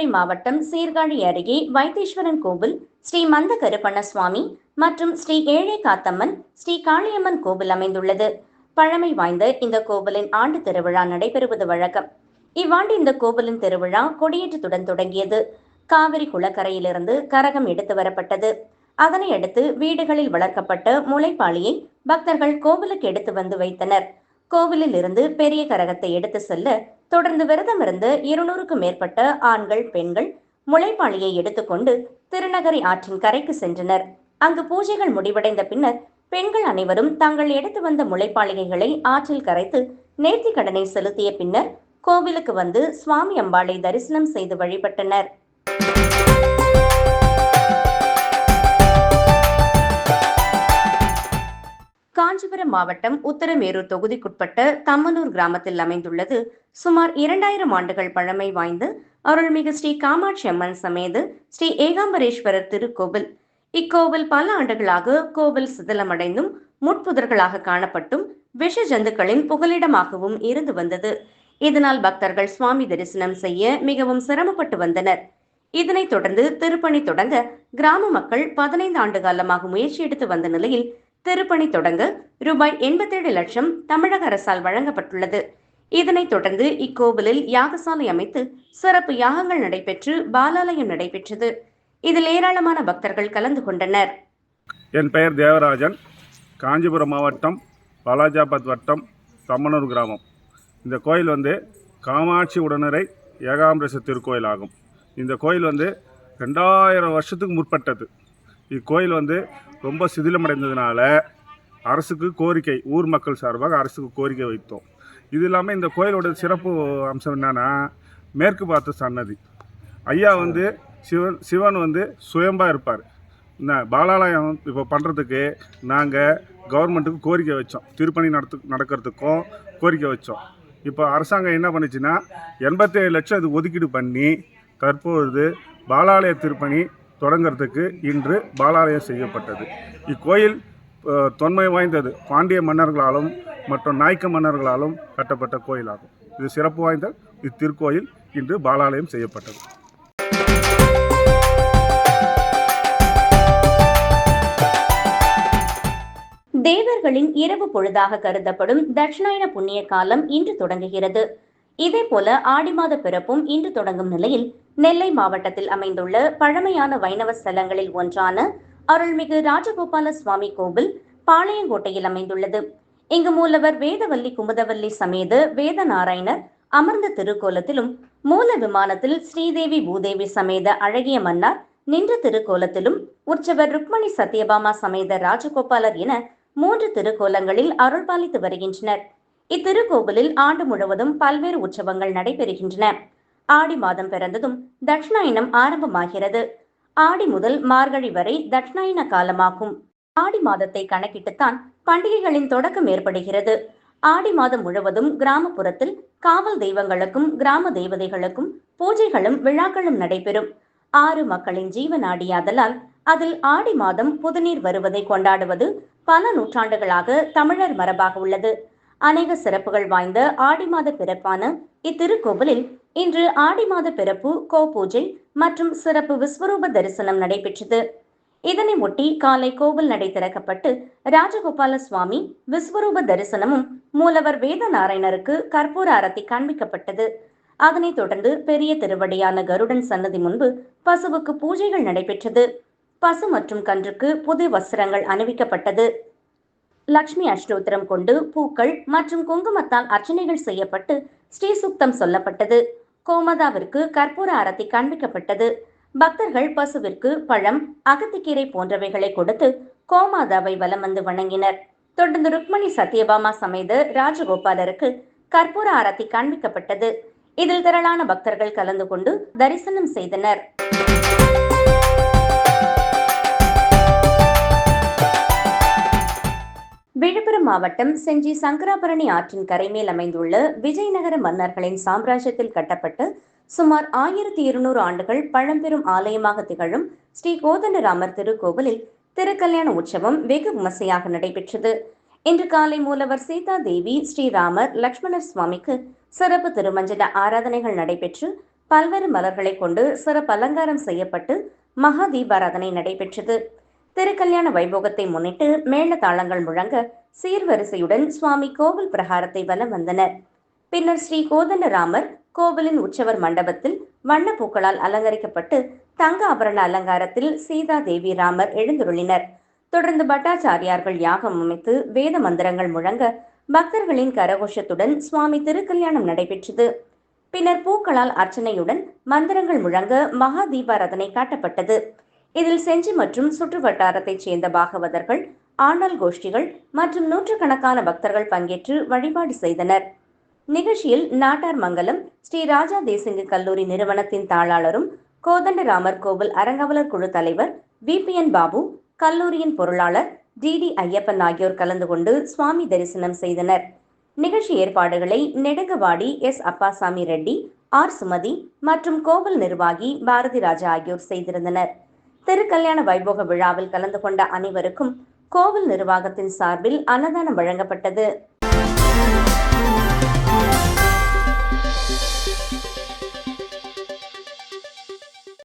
மயிலாடுதுறை மாவட்டம் சீர்காழி அருகே வைத்தீஸ்வரன் கோவில் ஸ்ரீ மந்த கருப்பண்ண சுவாமி மற்றும் ஸ்ரீ ஏழை காத்தம்மன் ஸ்ரீ காளியம்மன் கோவில் அமைந்துள்ளது. பழமை வாய்ந்த இந்த கோவிலின் ஆண்டு திருவிழா நடைபெறுவது வழக்கம். இவ்வாண்டு இந்த கோவிலின் திருவிழா கொடியேற்றத்துடன் தொடங்கியது. காவிரி குளக்கரையிலிருந்து கரகம் எடுத்து வரப்பட்டது. அதனையடுத்து வீடுகளில் வளர்க்கப்பட்ட முளைப்பாளியை பக்தர்கள் கோவிலுக்கு எடுத்து வந்து வைத்தனர். கோவிலில் இருந்து பெரிய கரகத்தை எடுத்து செல்ல தொடர்ந்து விரதம் இருந்து இருநூறுக்கும் மேற்பட்ட ஆண்கள் பெண்கள் முளைப்பாளியை எடுத்துக்கொண்டு திருநகரி ஆற்றின் கரைக்கு சென்றனர். அங்கு பூஜைகள் முடிவடைந்த பின்னர் பெண்கள் அனைவரும் தாங்கள் எடுத்து வந்த முளைப்பாளிகைகளை ஆற்றில் கரைத்து நேர்த்தி கடனை செலுத்திய பின்னர் கோவிலுக்கு வந்து சுவாமி அம்பாளை தரிசனம் செய்து வழிபட்டனர். காஞ்சிபுரம் மாவட்டம் உத்தரமேரூர் தொகுதிக்குட்பட்ட தம்மனூர் கிராமத்தில் அமைந்துள்ளது. சுமார் இரண்டாயிரம் ஆண்டுகள் பழமை வாய்ந்த அருள்மிகு ஸ்ரீ காமாட்சி அம்மன் சமேது ஸ்ரீ ஏகாம்பரேஸ்வரர் திருக்கோவில். இக்கோவில் பல ஆண்டுகளாக கோவில் சிதிலமடைந்தும் முட்புதர்களாக காணப்பட்டும் விஷ ஜந்துக்களின் புகலிடமாகவும் இருந்து வந்தது. இதனால் பக்தர்கள் சுவாமி தரிசனம் செய்ய மிகவும் சிரமப்பட்டு வந்தனர். இதனைத் தொடர்ந்து திருப்பணி தொடங்க கிராம மக்கள் பதினைந்து ஆண்டு காலமாக முயற்சி எடுத்து வந்த நிலையில் திருப்பணி தொடங்க ரூபாய் எண்பத்தேழு லட்சம் தமிழக அரசால் வழங்கப்பட்டுள்ளது. இதனைத் தொடர்ந்து இக்கோவிலில் யாகசாலை அமைத்து சிறப்பு யாகங்கள் நடைபெற்று பாலாலயம் நடைபெற்றது. இதில் ஏராளமான பக்தர்கள் கலந்து கொண்டனர். என் பெயர் தேவராஜன். காஞ்சிபுரம் மாவட்டம் பாலாஜாபாத் வட்டம் தம்மனூர் கிராமம். இந்த கோயில் வந்து காமாட்சி உடனரை ஏகாம்பரேச திருக்கோயில் ஆகும் இந்த கோயில் வந்து ரெண்டாயிரம் வருஷத்துக்கு முற்பட்டது. இக்கோயில் வந்து ரொம்ப சிதிலமடைந்ததுனால அரசுக்கு கோரிக்கை ஊர் மக்கள் சார்பாக அரசுக்கு கோரிக்கை வைத்தோம். இது இல்லாமல் இந்த கோயிலோட சிறப்பு அம்சம் என்னன்னா மேற்கு பார்த்த சன்னதி. ஐயா வந்து சிவன் சிவன் வந்து சுயம்பாக இருப்பார். என்ன பாலாலயம் இப்போ பண்ணுறதுக்கு நாங்கள் கவர்மெண்ட்டுக்கு கோரிக்கை வச்சோம். திருப்பணி நடத்து நடக்கிறதுக்கும் கோரிக்கை வச்சோம். இப்போ அரசாங்கம் என்ன பண்ணுச்சுன்னா எண்பத்தேழு லட்சம் இது ஒதுக்கீடு பண்ணி தற்பொழுது பாலாலய திருப்பணி தொடங்கிறதுக்கு இன்று பாலாலயம் செய்யப்பட்டது. இக்கோயில் தொன்மை வாய்ந்தது. பாண்டிய மன்னர்களாலும் மற்றும் நாய்க்க மன்னர்களாலும் கட்டப்பட்ட கோயிலாகும். இது சிறப்பு வாய்ந்த இத்திருக்கோயில் இன்று பாலாலயம் செய்யப்பட்டது. தேவர்களின் இரவு பொழுதாக கருதப்படும் தட்சிணாயன புண்ணிய காலம் இன்று தொடங்குகிறது. இதேபோல ஆடி மாத பிறப்பும் இன்று தொடங்கும் நிலையில் நெல்லை மாவட்டத்தில் அமைந்துள்ள பழமையான வைணவ ஸ்தலங்களில் ஒன்றான அருள்மிகு ராஜகோபால சுவாமி கோவில் பாளையங்கோட்டையில் அமைந்துள்ளது. இங்கு மூலவர் வேதவல்லி குமுதவல்லி சமேத வேத நாராயணர் அமர்ந்த திருக்கோலத்திலும் மூல விமானத்தில் ஸ்ரீதேவி பூதேவி சமேத அழகிய மன்னார் நின்ற திருக்கோலத்திலும் உற்சவர் ருக்மணி சத்யபாமா சமேத ராஜகோபாலர் என மூன்று திருக்கோலங்களில் அருள்பாலித்து வருகின்றனர். இத்திருக்கோவிலில் ஆண்டு முழுவதும் பல்வேறு உற்சவங்கள் நடைபெறுகின்றன. ஆடி மாதம் பிறந்ததும் தட்சிணாயனம் ஆரம்பமாகிறது. ஆடி முதல் மார்கழி வரை தட்சிணாயன காலமாகும். ஆடி மாதத்தை கணக்கிட்டுத்தான் பண்டிகைகளின் தொடக்கம் ஏற்படுகிறது. ஆடி மாதம் முழுவதும் கிராமப்புறத்தில் காவல் தெய்வங்களுக்கும் கிராம தேவதைகளுக்கும் பூஜைகளும் விழாக்களும் நடைபெறும். ஆறு மக்களின் ஜீவனாடியாதலால் அதில் ஆடி மாதம் புதுநீர் வருவதை கொண்டாடுவது பல நூற்றாண்டுகளாக தமிழர் மரபாக உள்ளது. அநேக சிறப்புகள் வாய்ந்த ஆடி மாத பிறப்பான இத்திருக்கோவிலில் இன்று ஆடி மாத பிறப்பு கோ பூஜை மற்றும் சிறப்பு விஸ்வரூப தரிசனம் நடைபெற்றது. இதனை ஒட்டி காலை கோவில் நடை திறக்கப்பட்டு ராஜகோபால சுவாமி விஸ்வரூப தரிசனமும் மூலவர் வேத நாராயணருக்கு கற்பூர அரத்தி காண்பிக்கப்பட்டது. அதனைத் தொடர்ந்து பெரிய திருவடியான கருடன் சன்னதி முன்பு பசுவுக்கு பூஜைகள் நடைபெற்றது. பசு மற்றும் கன்றுக்கு புது வஸ்திரங்கள் அணிவிக்கப்பட்டது. லக்ஷ்மி அஷ்டோத்திரம் கொண்டு பூக்கள் மற்றும் குங்குமத்தால் அர்ச்சனைகள் செய்யப்பட்டு ஸ்ரீசுக்தம் சொல்லப்பட்டது. கோமதாவிற்கு கற்பூர அரத்தி காண்பிக்கப்பட்டது. பக்தர்கள் பசுவிற்கு பழம் அகத்திக்கீரை போன்றவைகளை கொடுத்து கோமாதாவை வலம் வந்து வணங்கினர். தொடர்ந்து ருக்மணி சத்யபாமா சமேத ராஜகோபாலருக்கு கற்பூர அரத்தி காண்பிக்கப்பட்டது. இதில் திரளான பக்தர்கள் கலந்து கொண்டு தரிசனம் செய்தனர். விழுப்புரம் மாவட்டம் செஞ்சி சங்கராபரணி ஆற்றின் கரைமேல் அமைந்துள்ள விஜயநகர மன்னர்களின் சாம்ராஜ்யத்தில் கட்டப்பட்டு சுமார் ஆயிரத்தி இருநூறு ஆண்டுகள் பழம்பெரும் ஆலயமாக திகழும் ஸ்ரீ கோதண்டராமர் திருக்கோவிலில் திருக்கல்யாண உற்சவம் வெகு விமர்சையாக நடைபெற்றது. இன்று காலை மூலவர் சீதா தேவி ஸ்ரீராமர் லக்ஷ்மணர் சுவாமிக்கு சிறப்பு திருமஞ்சன ஆராதனைகள் நடைபெற்று பல்வேறு மலர்களை கொண்டு சிறப்பு அலங்காரம் செய்யப்பட்டு மகா தீபாராதனை நடைபெற்றது. திருக்கல்யாண வைபோகத்தை முன்னிட்டு மேள தாளங்கள் முழங்க சீர்வரிசையுடன் சுவாமி கோவில் பிரகாரத்தை வலம் வந்தனர். பின்னர் ஸ்ரீ கோதண்டராமர் கோவிலின் உற்சவர் மண்டபத்தில் வண்ண பூக்களால் அலங்கரிக்கப்பட்டு தங்க ஆபரண அலங்காரத்தில் சீதா தேவி ராமர் எழுந்துருளினர். தொடர்ந்து பட்டாச்சாரியார்கள் யாகம் அமைத்து வேத மந்திரங்கள் முழங்க பக்தர்களின் கரகோஷத்துடன் சுவாமி திருக்கல்யாணம் நடைபெற்றது. பின்னர் பூக்களால் அர்ச்சனையுடன் மந்திரங்கள் முழங்க மகா தீபாராதனை காட்டப்பட்டது. இதில் செஞ்சி மற்றும் சுற்று வட்டாரத்தைச் சேர்ந்த பாகவதர்கள் ஆண்டாள் கோஷ்டிகள் மற்றும் நூற்றுக்கணக்கான பக்தர்கள் பங்கேற்று வழிபாடு செய்தனர். நிகழ்ச்சியில் நாட்டார் மங்கலம் ஸ்ரீ ராஜா தேசிங்கு கல்லூரி நிறுவனத்தின் தாளாளரும் கோதண்டராமர் கோவில் அரங்கவலர் குழு தலைவர் விபிஎன் பாபு கல்லூரியின் பொருளாளர் டிடி ஐயப்பன் ஆகியோர் கலந்து கொண்டு சுவாமி தரிசனம் செய்தனர். நிகழ்ச்சி ஏற்பாடுகளை நெடுங்கவாடி எஸ். அப்பாசாமி ரெட்டி ஆர். சுமதி மற்றும் கோவில் நிர்வாகி பாரதி ராஜா ஆகியோர் செய்திருந்தனர். திருக்கல்யாண வைபோக விழாவில் கலந்து கொண்ட அனைவருக்கும் கோவில் நிர்வாகத்தின் சார்பில் அன்னதானம் வழங்கப்பட்டது.